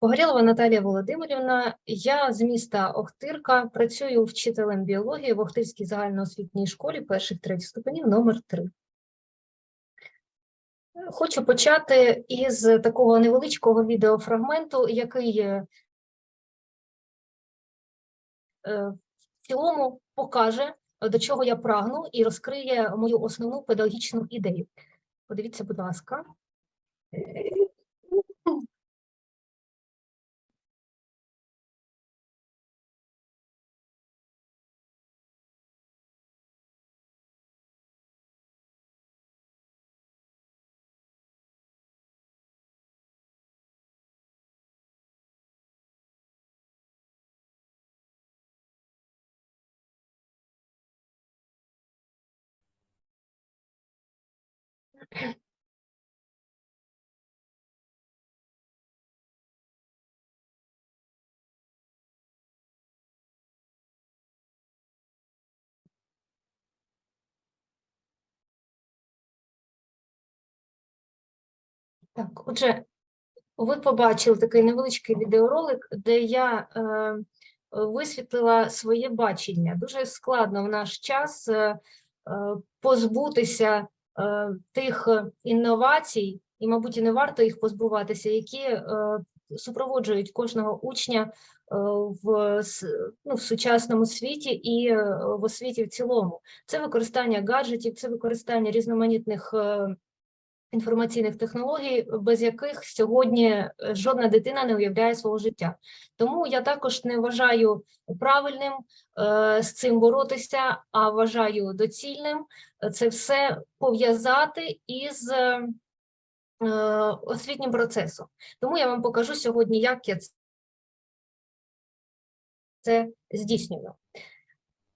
Погорєлова Наталія Володимирівна. Я з міста Охтирка, працюю вчителем біології в Охтирській загальноосвітній школі перших третіх ступенів номер 3. Хочу почати із такого невеличкого відеофрагменту, який е, в цілому покаже, до чого я прагну, і розкриє мою основну педагогічну ідею. Подивіться, будь ласка. Так, отже, ви побачили такий невеличкий відеоролик, де я е, висвітлила своє бачення. Дуже складно в наш час е, е, позбутися е, тих інновацій, і, мабуть, і не варто їх позбуватися, які е, супроводжують кожного учня е, в, ну, в сучасному світі і е, в освіті в цілому. Це використання гаджетів, це використання різноманітних е, інформаційних технологій, без яких сьогодні е, жодна дитина не уявляє свого життя. Тому я також не вважаю правильним е, з цим боротися, а вважаю доцільним е, це все пов'язати із е, освітнім процесом. Тому я вам покажу сьогодні, як я це здійснюю.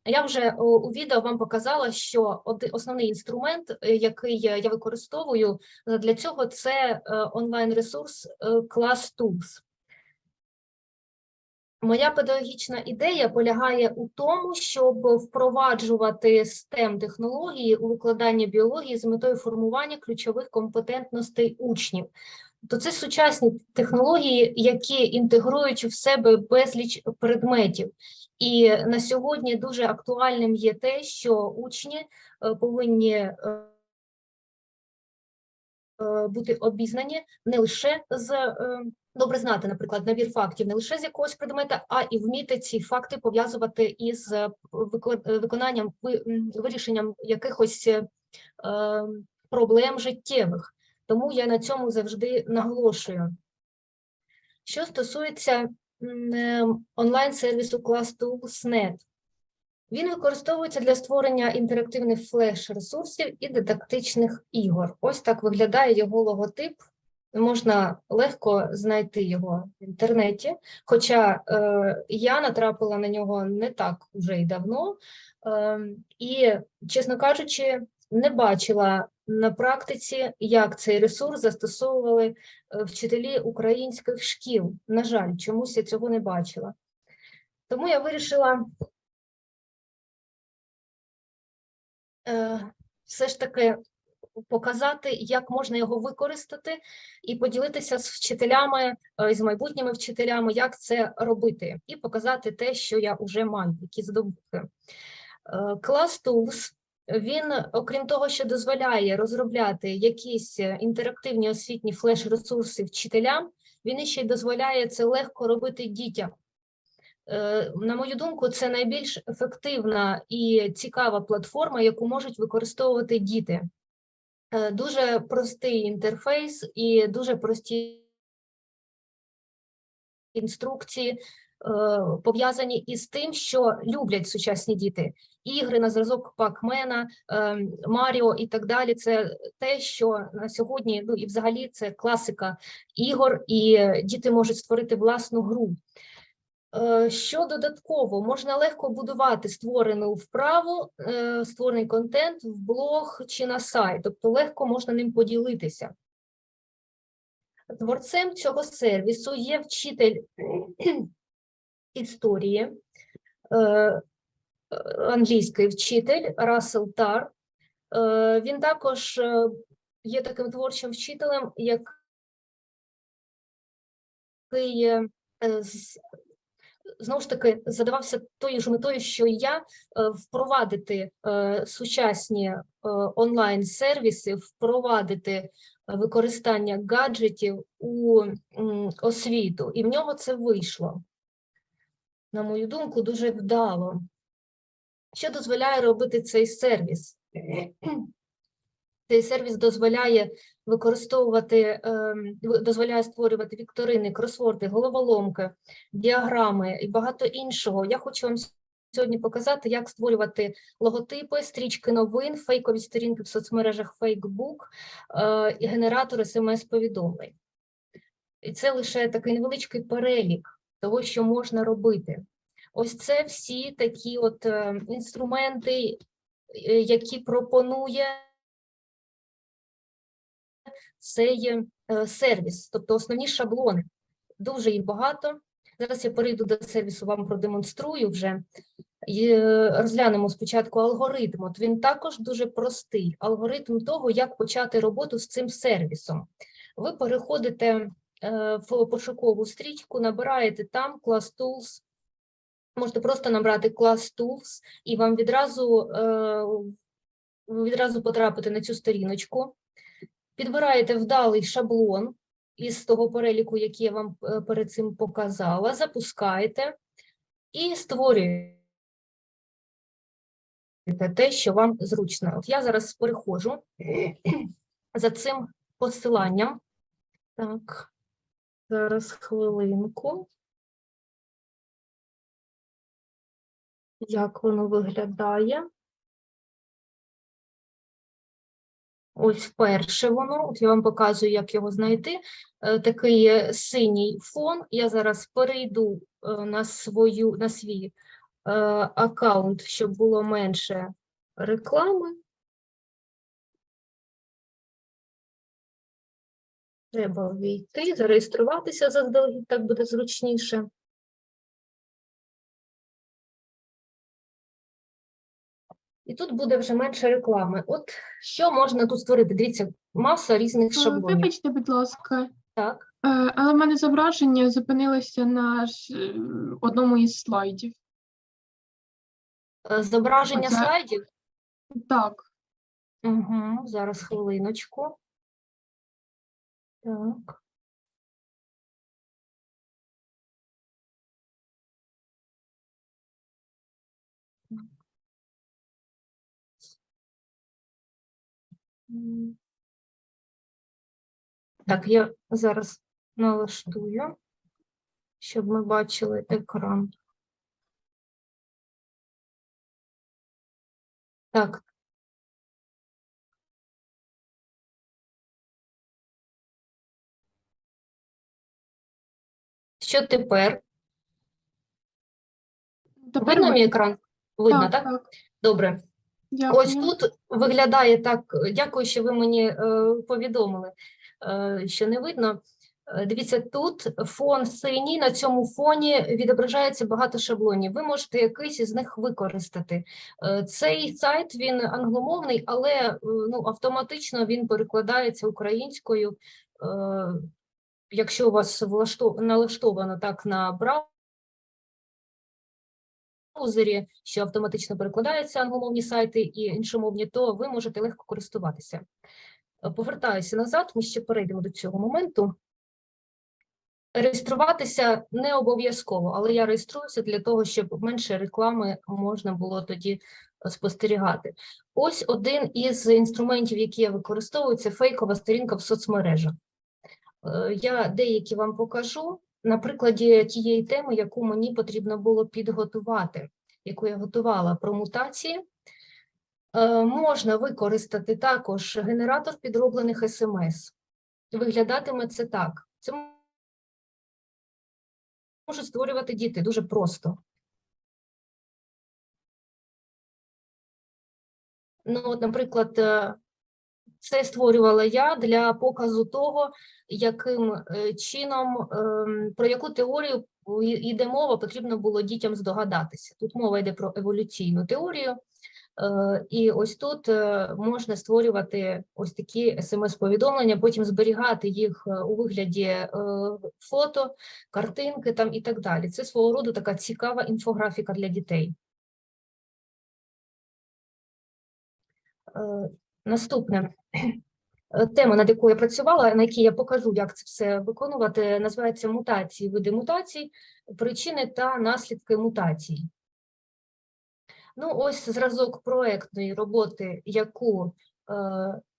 Я вже у у відео вам показала, що основний інструмент, е, який я використовую е, для цього, це е, онлайн-ресурс е, Class Tools. Моя педагогічна ідея полягає у тому, щоб впроваджувати STEM технології у викладання біології з метою формування ключових компетентностей учнів. То це сучасні технології, які інтегрують в себе безліч предметів. І на сьогодні дуже актуальним є те, що учні е, повинні е, е, бути обізнані не лише з добре знати, наприклад, набір фактів не лише з якогось предмета, а і вміти ці факти пов'язувати із вико- виконанням вирішенням якихось проблем життєвих. Тому я на цьому завжди наголошую. Що стосується онлайн-сервісу ClassTools.net, він використовується для створення інтерактивних флеш-ресурсів і дидактичних ігор. Ось так виглядає його логотип. Можна легко знайти його в інтернеті, хоча е, я натрапила на нього не так уже й давно, е, і, чесно кажучи, не бачила на практиці, як цей ресурс застосовували е, вчителі українських шкіл. На жаль, чомусь я цього не бачила. Тому я вирішила е, все ж таки показати, як можна його використати, і поділитися з вчителями, е, з майбутніми вчителями, як це робити, і показати те, що я вже маю, які здобутки. Class Tools, він, окрім того, що дозволяє розробляти якісь е, інтерактивні освітні флеш-ресурси вчителям, він ще й дозволяє це легко робити дітям. Е, На мою думку, це найбільш ефективна і цікава платформа, яку можуть використовувати діти. Е, Дуже простий інтерфейс і дуже прості інструкції, пов'язані із тим, що люблять сучасні діти. Ігри на зразок Пакмена, е, Маріо і так далі. Це те, що на сьогодні, ну і взагалі це класика ігор, і е, діти можуть створити власну гру. Е, Що додатково можна легко будувати створену вправу, е, створений контент в блог чи на сайт, тобто легко можна ним поділитися. Творцем цього сервісу є вчитель історії, е, англійський вчитель Рассел Тар. Е, Він також е, є таким творчим вчителем, як який знову ж таки задавався тою ж метою, що я впровадити сучасні е, онлайн-сервіси, впровадити використання гаджетів у освіту, і в нього це вийшло. На мою думку, дуже вдало. Що дозволяє робити цей сервіс? Цей сервіс дозволяє використовувати, ем, дозволяє створювати вікторини, кросворди, головоломки, діаграми і багато іншого. Я хочу вам сьогодні показати, як створювати логотипи, стрічки новин, фейкові сторінки в соцмережах е, і генератор смс-повідомлень. І це лише такий невеличкий перелік того, що можна робити. Ось це всі такі от е, інструменти, е, які пропонує цей е, сервіс, тобто основні шаблони. Дуже їх багато. Зараз я перейду до сервісу, вам продемонструю вже. І розглянемо спочатку алгоритм. От він також дуже простий. Алгоритм того, як почати роботу з цим сервісом. Ви переходите в пошукову стрічку, набираєте там Class Tools, можете просто набрати Class Tools, і вам відразу, е, відразу потрапите на цю сторіночку. Підбираєте вдалий шаблон із того переліку, який я вам е, перед цим показала, запускаєте і створюєте те, що вам зручно. От я зараз переходжу за цим посиланням. Так, зараз хвилинку. Як воно виглядає? Ось вперше воно, от я вам показую, як його знайти. Е, Такий синій фон. Я зараз перейду е, на свою, на свій е, аккаунт, щоб було менше реклами. Треба ввійти, зареєструватися заздалегідь, так буде зручніше. І тут буде вже менше реклами. От що можна тут створити? Дивіться, маса різних Е, шаблонів. Вибачте, будь ласка, Так, е, але в мене зображення зупинилося на е, одному із слайдів. Зображення Оце- слайдів. Так, Угу, зараз хвилиночку. Так. Так, я зараз налаштую, щоб ми бачили екран. Так, що тепер? тепер Видно ви- мій екран? Видно, так, так? так. Добре. Дякую. Ось тут виглядає так. Дякую, що ви мені е, повідомили, е, що не видно. Е, Дивіться, тут фон синій, на цьому фоні відображається багато шаблонів. Ви можете якийсь із них використати. Е, Цей сайт він англомовний, але е, ну, автоматично він перекладається українською. Якщо у вас влаштов- налаштовано так на браузері, браузері, що автоматично перекладаються англомовні сайти і іншомовні, то ви можете легко користуватися. Е, Повертаюся назад, ми ще перейдемо до цього моменту. Реєструватися не обов'язково, але я реєструюся для того, щоб менше реклами можна було тоді е, спостерігати. Ось один із інструментів, які я використовую, це фейкова сторінка в соцмережах. Е, Я деякі вам покажу на прикладі тієї теми, яку мені потрібно було підготувати, яку я готувала про мутації. Е, Можна використати також генератор підроблених смс. Виглядатиме це так. Це можуть створювати діти дуже просто. Ну, от, наприклад, е, це створювала я для показу того, яким е, чином, ем, про яку теорію йде мова, потрібно було дітям здогадатися. Тут мова йде про еволюційну теорію. Е, І ось тут е, можна створювати ось такі смс-повідомлення, потім зберігати їх у вигляді фото, картинки там і так далі. Це свого роду така цікава інфографіка для дітей. Наступне. Е, Тема, над якою я працювала, на якій я покажу, як це все виконувати, називається мутації, види мутацій, причини та наслідки мутацій. Ну, ось зразок проектної роботи, яку е,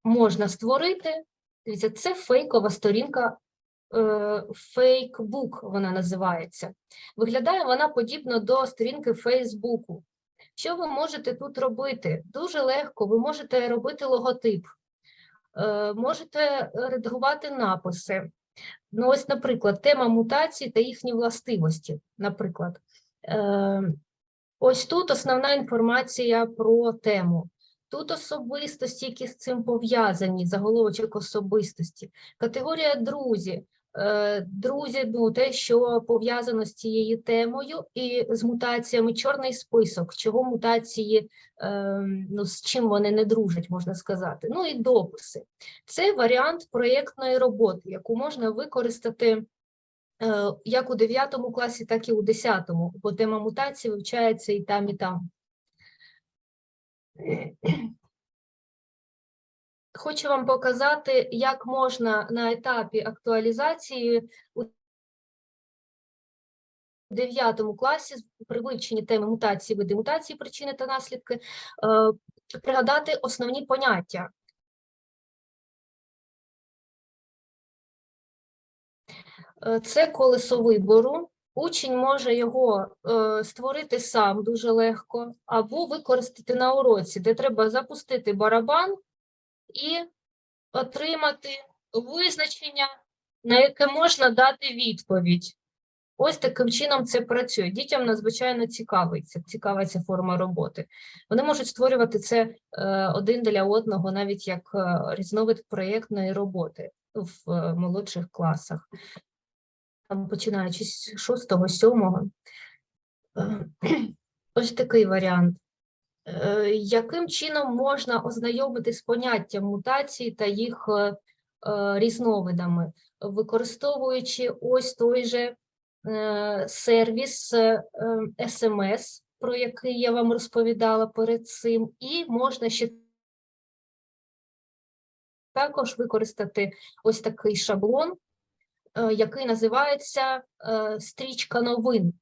можна створити. Дивіться, це фейкова сторінка, е, фейкбук вона називається. Виглядає вона подібно до сторінки Фейсбуку. Що ви можете тут робити? Дуже легко, ви можете робити логотип, е, можете редагувати написи. Ну, ось, наприклад, тема мутацій та їхні властивості. Наприклад, е, ось тут основна інформація про тему. Тут особистості, які з цим пов'язані, заголовочок особистості. Категорія друзі. Е, Друзі, ну, те, що пов'язано з цією темою, і з мутаціями чорний список, чого мутації, е, ну, з чим вони не дружать, можна сказати. Ну і дописи. Це варіант проєктної роботи, яку можна використати е, як у 9 класі, так і у 10, бо тема мутації вивчається і там, і там. Хочу вам показати, як можна на етапі актуалізації у 9 класі при вивченні теми мутації, види мутації, причини та наслідки, е, пригадати основні поняття. Е, Це колесо вибору. Учень може його е, створити сам дуже легко, або використати на уроці, де треба запустити барабан і отримати визначення, на яке можна дати відповідь. Ось таким чином це працює. Дітям надзвичайно цікавиться, цікава ця форма роботи. Вони можуть створювати це е, один для одного, навіть як е, різновид проєктної роботи в е, молодших класах, там починаючи з шостого, сьомого. Е, Ось такий варіант. Е, Яким чином можна ознайомити з поняттям мутацій та їх е, е, різновидами, використовуючи ось той же сервіс SMS, про який я вам розповідала перед цим, і можна ще також використати ось такий шаблон, який називається стрічка новин.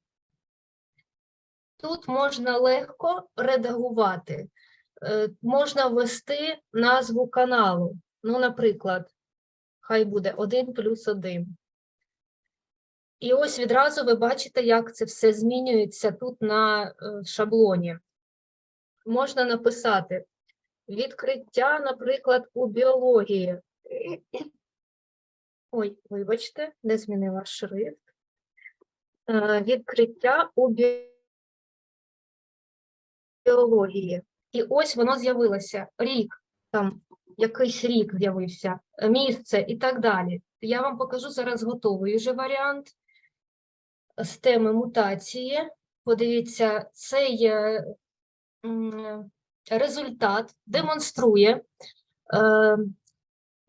Тут можна легко редагувати, Е, можна ввести назву каналу. Ну, наприклад, хай буде 1 плюс 1. І ось відразу ви бачите, як це все змінюється тут на е, шаблоні. Можна написати відкриття, наприклад, у біології. Ой, вибачте, не змінила шрифт. Е, Відкриття у біології біології. І ось воно з'явилося. Рік, там якийсь рік з'явився, місце і так далі. Я вам покажу зараз готовий вже варіант з теми мутації. Подивіться, цей результат демонструє е,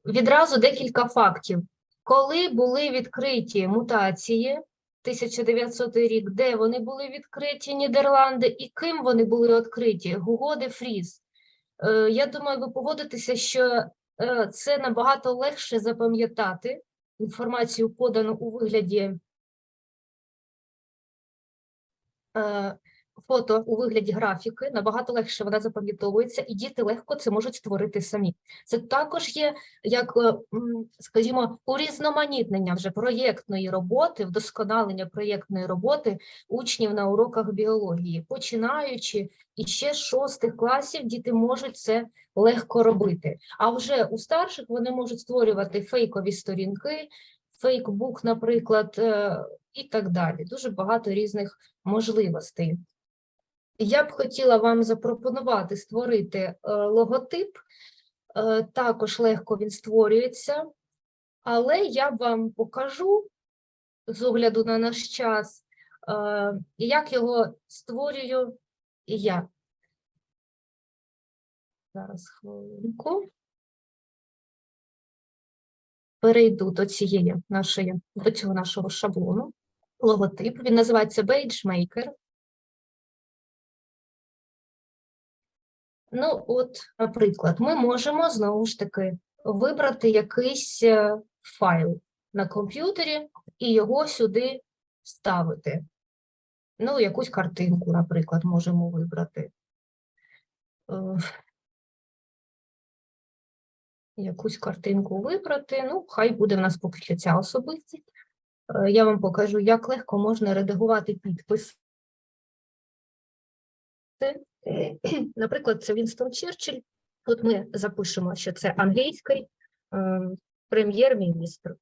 відразу декілька фактів. Коли були відкриті мутації, 1900 рік, де вони були відкриті, Нідерланди, і ким вони були відкриті? Гуго де Фріз. Е, Я думаю, ви погодитеся, що е, це набагато легше запам'ятати інформацію, подану у вигляді е, фото у вигляді графіки, набагато легше вона запам'ятовується, і діти легко це можуть створити самі. Це також є як, е, скажімо, урізноманітнення вже проєктної роботи, вдосконалення проєктної роботи учнів на уроках біології. Починаючи і ще шостих класів діти можуть це легко робити. А вже у старших вони можуть створювати фейкові сторінки, фейкбук, наприклад, е, і так далі. Дуже багато різних можливостей. Я б хотіла вам запропонувати створити е, логотип. Е, Також легко він створюється, але я вам покажу з огляду на наш час, е, як його створюю я. Зараз хвилинку. Перейду до цієї нашої, до цього нашого шаблону. Логотип. Він називається BageMaker. Ну, от, наприклад, ми можемо знову ж таки вибрати якийсь е, файл на комп'ютері і його сюди вставити. Ну, якусь картинку, наприклад, можемо вибрати. Е, Якусь картинку вибрати. Ну, хай буде в нас поки що ця особистість. Е, Я вам покажу, як легко можна редагувати підпис. Наприклад, це Вінстон Черчилль. Тут ми запишемо, що це англійський е, прем'єр-міністр.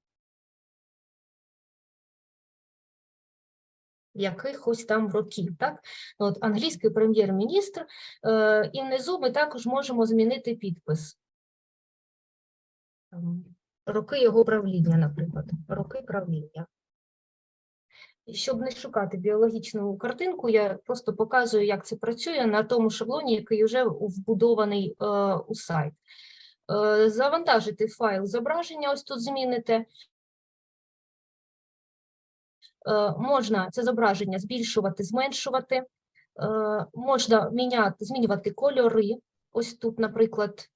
Якихось там років, так? От англійський прем'єр-міністр, е, і внизу ми також можемо змінити підпис. Роки його правління, наприклад, роки правління. Щоб не шукати біологічну картинку, я просто показую, як це працює на тому шаблоні, який вже вбудований е, у сайт. Е, завантажити файл зображення, ось тут зміните. Е, можна це зображення збільшувати, зменшувати. Е, можна міняти, змінювати кольори. Ось тут, наприклад,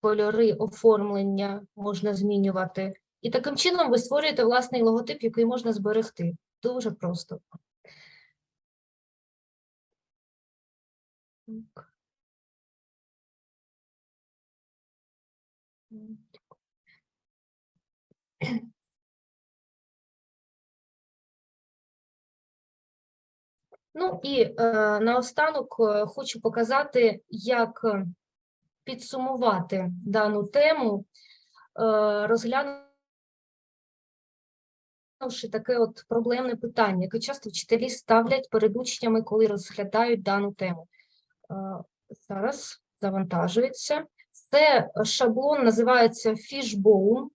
кольори оформлення можна змінювати. І таким чином ви створюєте власний логотип, який можна зберегти. Дуже просто. Ну і е, наостанок е, хочу показати, як е, підсумувати дану тему, е, розглянувши таке от проблемне питання, яке часто вчителі ставлять перед учнями, коли розглядають дану тему. Зараз завантажується. Це шаблон називається Fishbone.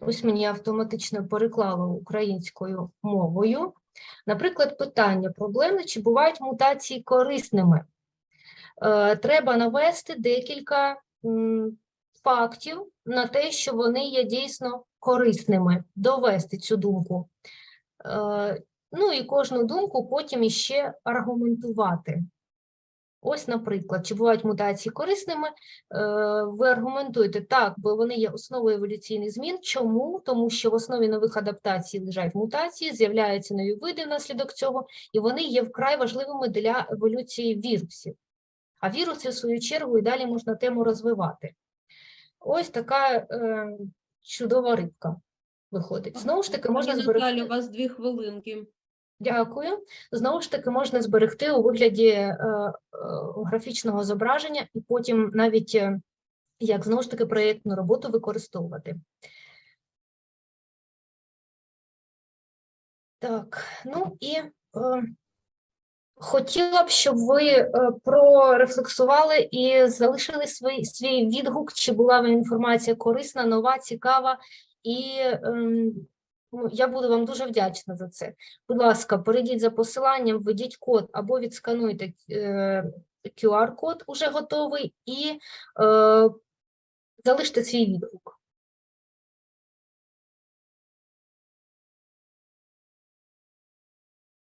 Ось мені автоматично переклало українською мовою. Наприклад, питання проблеми, чи бувають мутації корисними? Е, Треба навести декілька фактів на те, що вони є дійсно корисними, довести цю думку. Е, Ну і кожну думку потім іще аргументувати. Ось, наприклад, чи бувають мутації корисними, Е, ви аргументуєте так, бо вони є основою еволюційних змін. Чому? Тому що в основі нових адаптацій лежать мутації, з'являються нові види внаслідок цього, і вони є вкрай важливими для еволюції вірусів. А віруси, в свою чергу, і далі можна тему розвивати. Ось така е, чудова рибка виходить. Знову ж таки, можна зберегти. У вас дві хвилинки. Дякую. Знову ж таки, можна зберегти у вигляді е, е, графічного зображення і потім навіть е, як знову ж таки проєктну роботу використовувати. Так, ну і е, хотіла б, щоб ви е, прорефлексували і залишили свій, свій відгук, чи була вам інформація корисна, нова, цікава, і ем, ну, я буду вам дуже вдячна за це. Будь ласка, перейдіть за посиланням, введіть код або відскануйте е, QR-код уже готовий і е, залиште свій відгук.